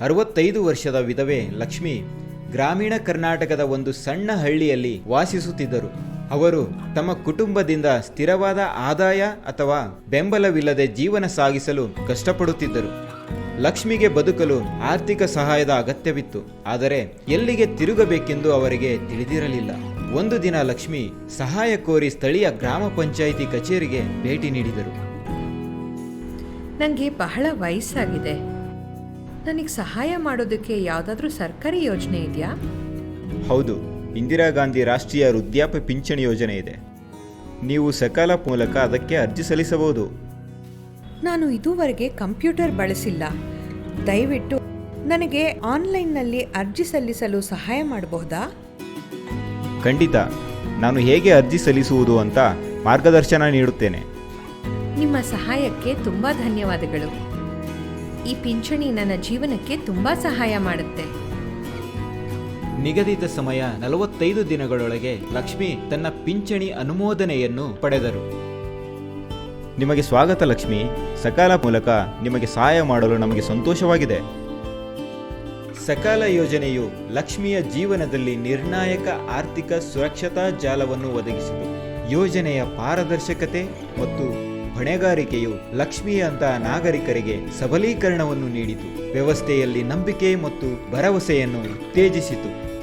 ಅರವತ್ತೈದು ವರ್ಷದ ವಿಧವೆ ಲಕ್ಷ್ಮಿ ಗ್ರಾಮೀಣ ಕರ್ನಾಟಕದ ಒಂದು ಸಣ್ಣ ಹಳ್ಳಿಯಲ್ಲಿ ವಾಸಿಸುತ್ತಿದ್ದರು. ಅವರು ತಮ್ಮ ಕುಟುಂಬದಿಂದ ಸ್ಥಿರವಾದ ಆದಾಯ ಅಥವಾ ಬೆಂಬಲವಿಲ್ಲದೆ ಜೀವನ ಸಾಗಿಸಲು ಕಷ್ಟಪಡುತ್ತಿದ್ದರು. ಲಕ್ಷ್ಮಿಗೆ ಬದುಕಲು ಆರ್ಥಿಕ ಸಹಾಯದ ಅಗತ್ಯವಿತ್ತು. ಆದರೆ ಎಲ್ಲಿಗೆ ತಿರುಗಬೇಕೆಂದು ಅವರಿಗೆ ತಿಳಿದಿರಲಿಲ್ಲ. ಒಂದು ದಿನ ಲಕ್ಷ್ಮಿ ಸಹಾಯ ಕೋರಿ ಸ್ಥಳೀಯ ಗ್ರಾಮ ಪಂಚಾಯಿತಿ ಕಚೇರಿಗೆ ಭೇಟಿ ನೀಡಿದರು. ನನಗೆ ಬಹಳ ವಯಸ್ಸಾಗಿದೆ. ನನಗೆ ಸಹಾಯ ಮಾಡೋದಕ್ಕೆ ಯಾವುದಾದ್ರೂ ಸರ್ಕಾರಿ ಯೋಜನೆ ಇದೆಯಾ? ಹೌದು ಇಂದಿರಾ ಗಾಂಧಿ ರಾಷ್ಟ್ರೀಯ ವೃದ್ಧಾಪ್ಯ ಪಿಂಚಣಿ ಯೋಜನೆ ಇದೆ. ನೀವು ಸಕಾಲ ಮೂಲಕ ಅದಕ್ಕೆ ಅರ್ಜಿ ಸಲ್ಲಿಸಬಹುದು. ನಾನು ಇದುವರೆಗೆ ಕಂಪ್ಯೂಟರ್ ಬಳಸಿಲ್ಲ. ದಯವಿಟ್ಟು ನನಗೆ ಆನ್ಲೈನ್ನಲ್ಲಿ ಅರ್ಜಿ ಸಲ್ಲಿಸಲು ಸಹಾಯ ಮಾಡಬಹುದಾ? ಖಂಡಿತ ನಾನು ಹೇಗೆ ಅರ್ಜಿ ಸಲ್ಲಿಸುವುದು ಅಂತ ಮಾರ್ಗದರ್ಶನ ನೀಡುತ್ತೇನೆ. ನಿಮ್ಮ ಸಹಾಯಕ್ಕೆ ತುಂಬ ಧನ್ಯವಾದಗಳು. ಈ ಪಿಂಚಣಿ ನನ್ನ ಜೀವನಕ್ಕೆ ತುಂಬಾ ಸಹಾಯ ಮಾಡುತ್ತೆ. ನಿಗದಿತ ಸಮಯ ನಲವತ್ತೈದು ದಿನಗಳೊಳಗೆ ಲಕ್ಷ್ಮಿ ತನ್ನ ಪಿಂಚಣಿ ಅನುಮೋದನೆಯನ್ನು ಪಡೆದರು. ನಿಮಗೆ ಸ್ವಾಗತ ಲಕ್ಷ್ಮಿ. ಸಕಾಲ ಮೂಲಕ ನಿಮಗೆ ಸಹಾಯ ಮಾಡಲು ನಮಗೆ ಸಂತೋಷವಾಗಿದೆ. ಸಕಾಲ ಯೋಜನೆಯು ಲಕ್ಷ್ಮಿಯ ಜೀವನದಲ್ಲಿ ನಿರ್ಣಾಯಕ ಆರ್ಥಿಕ ಸುರಕ್ಷತಾ ಜಾಲವನ್ನು ಒದಗಿಸಿತು. ಯೋಜನೆಯ ಪಾರದರ್ಶಕತೆ ಮತ್ತು ಹೊಣೆಗಾರಿಕೆಯು ಲಕ್ಷ್ಮಿಯಂತಹ ನಾಗರಿಕರಿಗೆ ಸಬಲೀಕರಣವನ್ನು ನೀಡಿತು. ವ್ಯವಸ್ಥೆಯಲ್ಲಿ ನಂಬಿಕೆ ಮತ್ತು ಭರವಸೆಯನ್ನು ಉತ್ತೇಜಿಸಿತು.